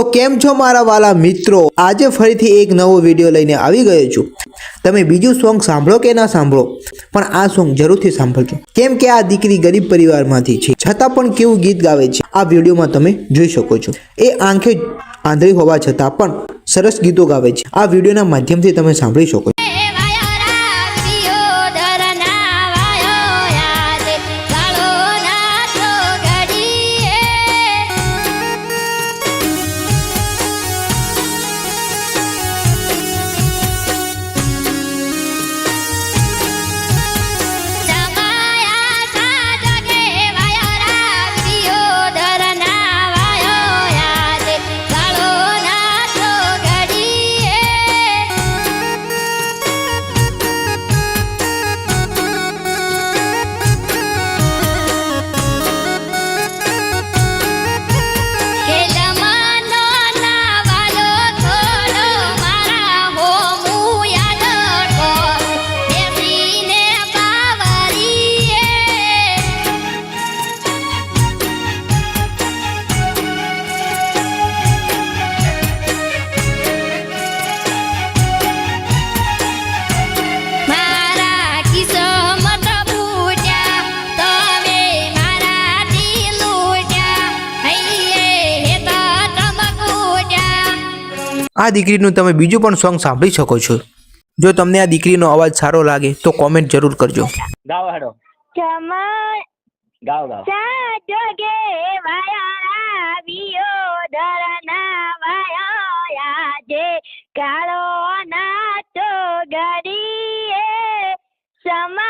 તો કેમ છો મારા વાલા મિત્રો? આજે ફરીથી એક નવો વીડિયો લઈને આવી ગયો છું. તમે બીજું સોંગ સાંભળો કે ના સાંભળો? પણ આ સોંગ જરૂરથી સાંભળજો. કેમ કે આ દીકરી ગરીબ પરિવારમાંથી છે. છતાં પણ કેવું ગીત ગાવે છે. આ વિડીયોમાં તમે જોઈ શકો છો. એ આંખે આંધળી હોવા છતાં પણ સરસ ગીતો ગાવે છે. આ વિડીયોના માધ્યમથી તમે સાંભળી શકો છો. આ દીકરીનું તમે બીજું પણ સોંગ સાંભળી શકો છો. જો તમને આ દીકરીનો અવાજ સારો લાગે તો કોમેન્ટ જરૂર કરજો. ગાઓ હેડો. ગાઓ ગાઓ. સાજોગે વાયા વિયો ધરના વાયા યાજે કાળો નાચો ગડીએ સમાયા